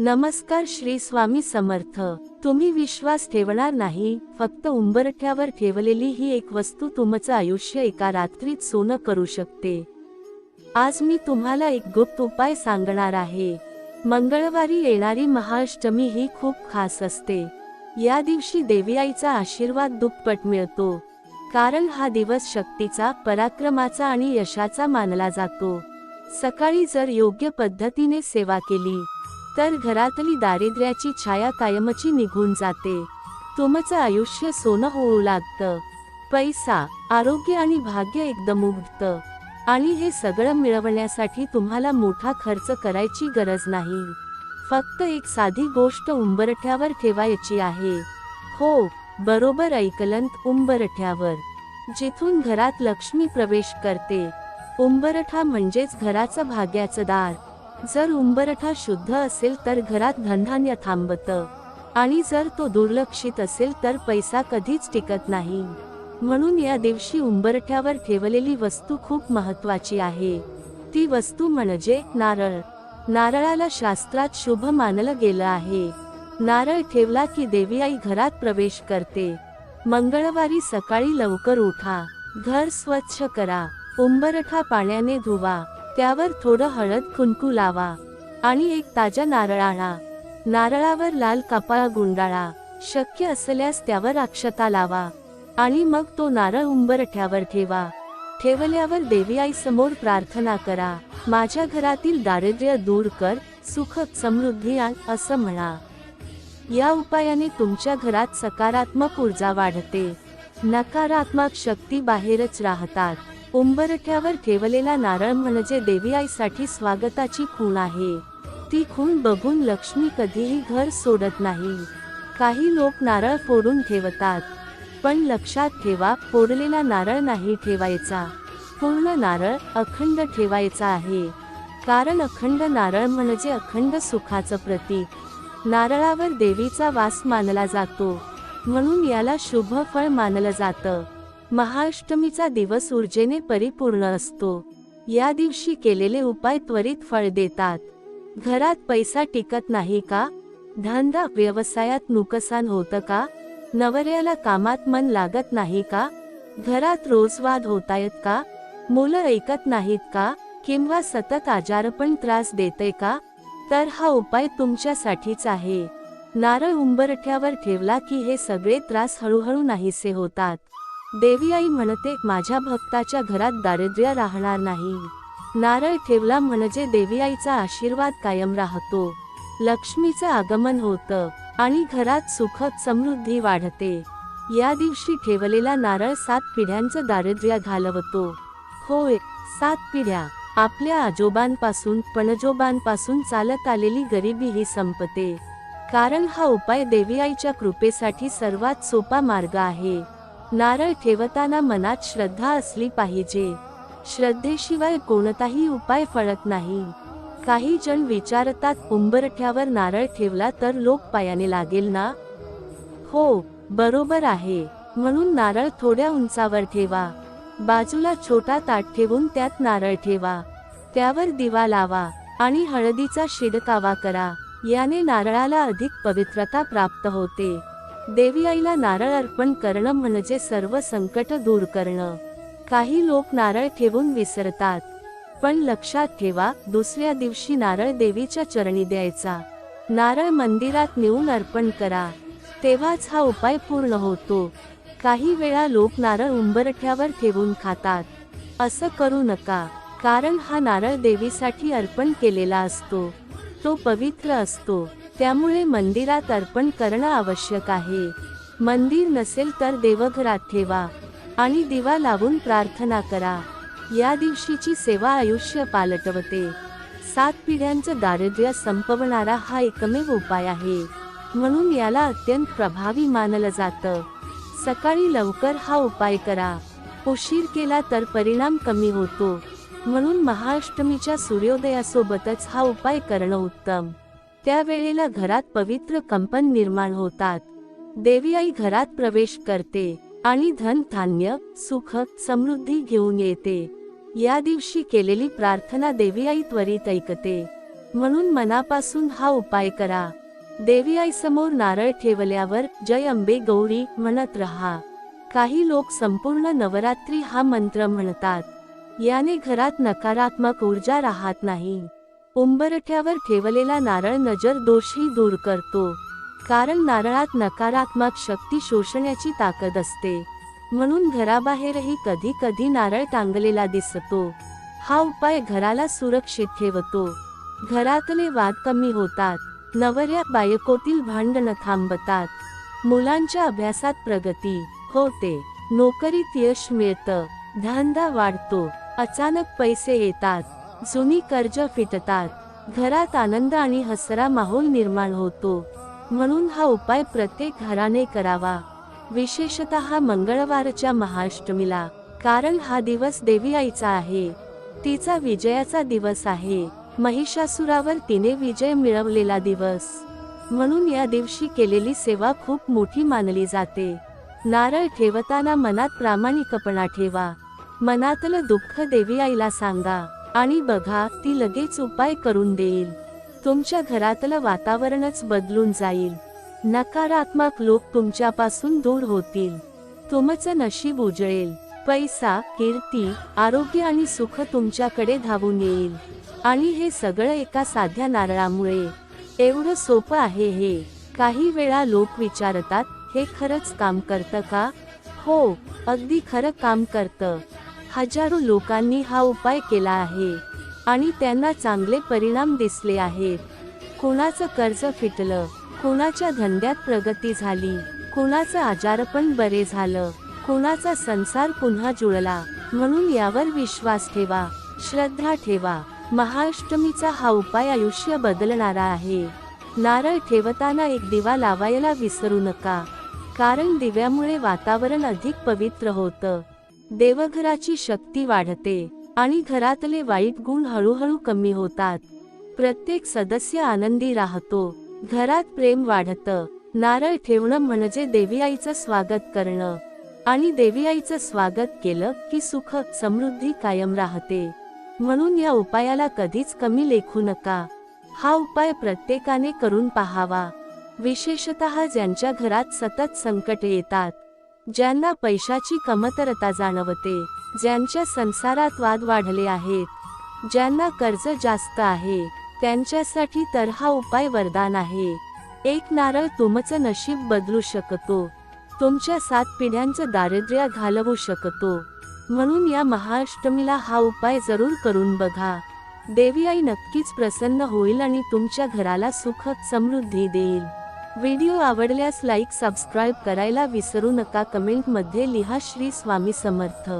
नमस्कार श्री स्वामी समर्थ. तुम्ही विश्वास ठेवणार नाही फक्त उंबरठ्यावर ठेवलेली ही एक वस्तू तुमचं आयुष्य एका रात्रीत सोनं करू शकते. आज मी तुम्हाला एक गुप्त उपाय सांगणार आहे. मंगळवारी येणारी महाअष्टमी ही खूप खास असते. या दिवशी देवी आईचा आशीर्वाद दुप्पट मिळतो. कारण हा दिवस शक्तीचा पराक्रमाचा आणि यशाचा मानला जातो. सकाळी जर योग्य पद्धतीने सेवा केली तर घरातली दारिद्र्याची छाया कायमची निघून जाते. तुमचं आयुष्य सोनं होऊ लागतं. पैसा आरोग्य आणि भाग्य एकदम उघडतं. आणि हे सगळं मिळवण्यासाठी तुम्हाला मोठा खर्च करायची गरज नाही. फक्त एक साधी गोष्ट उंबरठ्यावर ठेवायची आहे. हो बरोबर ऐकलंत उंबरठ्यावर. जिथून घरात लक्ष्मी प्रवेश करते. उंबरठा म्हणजेच घराचं भाग्याचं दार. जर उंबरठा शुद्ध असेल तर घरात धनधान्य थांबतं. आणि जर तो दुर्लक्षित असेल तर पैसा कधीच टिकत नाही. म्हणून या दिवशी उंबरठ्यावर ठेवलेली वस्तू खूप महत्वाची आहे. ती वस्तू म्हणजे नारळ. नारळाला शास्त्रात शुभ मानलं गेलं आहे. नारळ ठेवला की देवी आई घरात प्रवेश करते. मंगळवारी सकाळी लवकर उठा. घर स्वच्छ करा. उंबरठा पाण्याने धुवा. त्यावर थोडं हळद कुंकू लावा आणि एक ताजा नारळ आणा. नारळावर लाल कपाळा गुंडाळा. शक्य असल्यास त्यावर अक्षता लावा आणि मग तो नारळ उंबरठ्यावर ठेवा. ठेवल्यावर देवी आई समोर प्रार्थना करा. माझ्या घरातील दारिद्र्य दूर कर सुख समृद्धी आण असं म्हणा. या उपायाने तुमच्या घरात सकारात्मक ऊर्जा वाढते. नकारात्मक शक्ती बाहेरच राहतात. उंबरठ्यावर ठेवलेला नारळ म्हणजे देवी आईसाठी स्वागताची खूण आहे. ती खूण बघून लक्ष्मी कधीही घर सोडत नाही. काही लोक नारळ फोडून ठेवतात. पण लक्षात ठेवा फोडलेला नारळ नाही ठेवायचा. पूर्ण नारळ अखंड ठेवायचा आहे. कारण अखंड नारळ म्हणजे अखंड सुखाचं प्रतीक. नारळावर देवीचा वास मानला जातो. म्हणून याला शुभ फळ मानलं जातं. महाअष्टमीचा दिवस ऊर्जेने परिपूर्ण असतो. या दिवशी केलेले उपाय त्वरित फळ देतात. घरात पैसा टिकत नाही का? धंदा व्यवसायात नुकसान होतं का? नवऱ्याला कामात मन लागत नाही का? घरात रोज वाद होतायत का? मुलं ऐकत नाहीत का? किंवा सतत आजारपण त्रास देते का? तर हा उपाय तुमच्यासाठीच आहे. नारळ उंबरठ्यावर ठेवला की हे सगळे त्रास हळूहळू नाहीसे होतात. देवी आई म्हणते माझ्या भक्ताच्या घरात दारिद्र्य राहणार नाही. नारळ ठेवला म्हणजे देवी आईचा आशीर्वाद कायम राहतो. लक्ष्मीचं आगमन होतं आणि घरात सुखद समृद्धी वाढते. या दिवशी ठेवलेला नारळ सात पिढ्यांचं दारिद्र्य घालवतो. होय सात पिढ्या. आपल्या आजोबांपासून पणजोबांपासून चालत आलेली गरिबी ही संपते. कारण हा उपाय देवी आईच्या कृपेसाठी सर्वात सोपा मार्ग आहे. नारळ ठेवताना मनात श्रद्धा असली पाहिजे. श्रद्धेशिवाय कोणताही उपाय फळत नाही. काही जण विचारतात उंबरठ्यावर नारळ ठेवला तर लोक पायाने लागेल ना? हो बरोबर आहे. म्हणून नारळ थोड्या उंचावर ठेवा. बाजूला छोटा ताट ठेवून त्यात नारळ ठेवा. त्यावर दिवा लावा आणि हळदीचा शिडकावा करा. याने नारळाला अधिक पवित्रता प्राप्त होते. देवी आईला नारळ अर्पण करणं म्हणजे सर्व संकट दूर करणं. काही लोक नारळ ठेवून विसरतात. पण लक्षात ठेवा दुसऱ्या दिवशी नारळ देवीच्या चरणी द्यायचा. नारळ मंदिरात नेऊन अर्पण करा. तेव्हाच हा उपाय पूर्ण होतो. काही वेळा लोक नारळ उंबरठ्यावर ठेवून खातात. असं करू नका कारण हा नारळ देवीसाठी अर्पण केलेला असतो. तो पवित्र असतो. त्यामुळे मंदिरात अर्पण करणं आवश्यक आहे. मंदिर नसेल तर देवघरात ठेवा आणि दिवा लावून प्रार्थना करा. या दिवशीची सेवा आयुष्य पालटवते. सात पिढ्यांचं दारिद्र्य संपवणारा हा एकमेव उपाय आहे. म्हणून याला अत्यंत प्रभावी मानलं जातं. सकाळी लवकर हा उपाय करा. उशीर केला तर परिणाम कमी होतो. म्हणून महाअष्टमीच्या सूर्योदयासोबतच हा उपाय करणं उत्तम. त्यावेळेला घरात पवित्र कंपन निर्माण होतात. देवी आई घरात प्रवेश करते आणि धन धान्य सुख समृद्धी घेऊन येते. या दिवशी केलेली प्रार्थना देवी आई त्वरित ऐकते. म्हणून मनापासून हा उपाय करा. देवी आईसमोर नारळ ठेवल्यावर जय अंबे गौरी म्हणत रहा. काही लोक संपूर्ण नवरात्री हा मंत्र म्हणतात. याने घरात नकारात्मक ऊर्जा राहत नाही. उंबरठ्यावर ठेवलेला नारळ नजर दोषही दूर करतो. कारण नारळात नकारात्मक शक्ती शोषण्याची ताकद असते. म्हणून घराबाहेरही कधी कधी नारळ टांगलेला दिसतो. हा उपाय घराला सुरक्षित ठेवतो. घरातले वाद कमी होतात. नवऱ्या बायकोतील भांडणं थांबतात. मुलांच्या अभ्यासात प्रगती होते. नोकरीत यश मिळतं. धंदा वाढतो. अचानक पैसे येतात. जुनी कर्ज फिटतात. घरात आनंद आणि हसरा माहोल निर्माण होतो. म्हणून हा उपाय प्रत्येक घराने करावा. विशेषतः मंगळवारच्या महाअष्टमीला. कारण हा दिवस देवी आईचा आहे. तिचा विजयाचा दिवस आहे. महिषासुरावर तिने विजय मिळवलेला दिवस. म्हणून या दिवशी केलेली सेवा खूप मोठी मानली जाते. नारळ ठेवताना मनात प्रामाणिकपणा ठेवा. मनातलं दुःख देवी आईला सांगा. आणि बघा ती लगेच उपाय करून देईल. तुमच्या घरातलं वातावरणच बदलून जाईल. नकारात्मक लोक तुमच्यापासून दूर होतील. तुमचं नशीब उजळेल. पैसा कीर्ती आरोग्य आणि सुख तुमच्याकडे धावून येईल. आणि हे सगळं एका साध्या नारळामुळे. एवढं सोपं आहे हे. काही वेळा लोक विचारतात हे खरंच काम करतं का? हो अगदी खरं काम करतं. हजारो लोकांनी हा उपाय केला आहे आणि त्यांना चांगले परिणाम दिसले आहेत. कोणाचं कर्ज फिटलं कोणाच्या धंद्यात प्रगती झाली कुणाचं आजारपण बरे झालं कोणाचा संसार पुन्हा जुळला म्हणून यावर विश्वास ठेवा श्रद्धा ठेवा. महाअष्टमीचा हा उपाय आयुष्य बदलणारा आहे. नारळ ठेवताना एक दिवा लावायला विसरू नका कारण दिव्यामुळे वातावरण अधिक पवित्र होतं. देवघराची शक्ती वाढते आणि घरातले वाईट गुण हळूहळू कमी होतात. प्रत्येक सदस्य आनंदी राहतो. घरात प्रेम वाढतं. नारळ ठेवणं म्हणजे देवी आईचं स्वागत करणं. आणि देवी आईचं स्वागत केलं की सुख समृद्धी कायम राहते. म्हणून या उपायाला कधीच कमी लेखू नका. हा उपाय प्रत्येकाने करून पाहावा. विशेषतः ज्यांच्या घरात सतत संकट येतात. ज्यांना पैशाची कमतरता जाणवते ज्यांच्या संसारात वाद वाढले आहेत ज्यांना कर्ज जास्त आहे त्यांच्यासाठी तर हा उपाय वरदान आहे. एक नारळ तुमचं नशीब बदलू शकतो तुमच्या सात पिढ्यांचं दारिद्र्य घालवू शकतो. म्हणून या महाअष्टमीला हा उपाय जरूर करून बघा. देवी आई नक्कीच प्रसन्न होईल आणि तुमच्या घराला सुख समृद्धी देईल. व्हिडिओ आवडल्यास लाईक सबस्क्राईब करायला विसरू नका. कमेंटमध्ये लिहा श्री स्वामी समर्थ.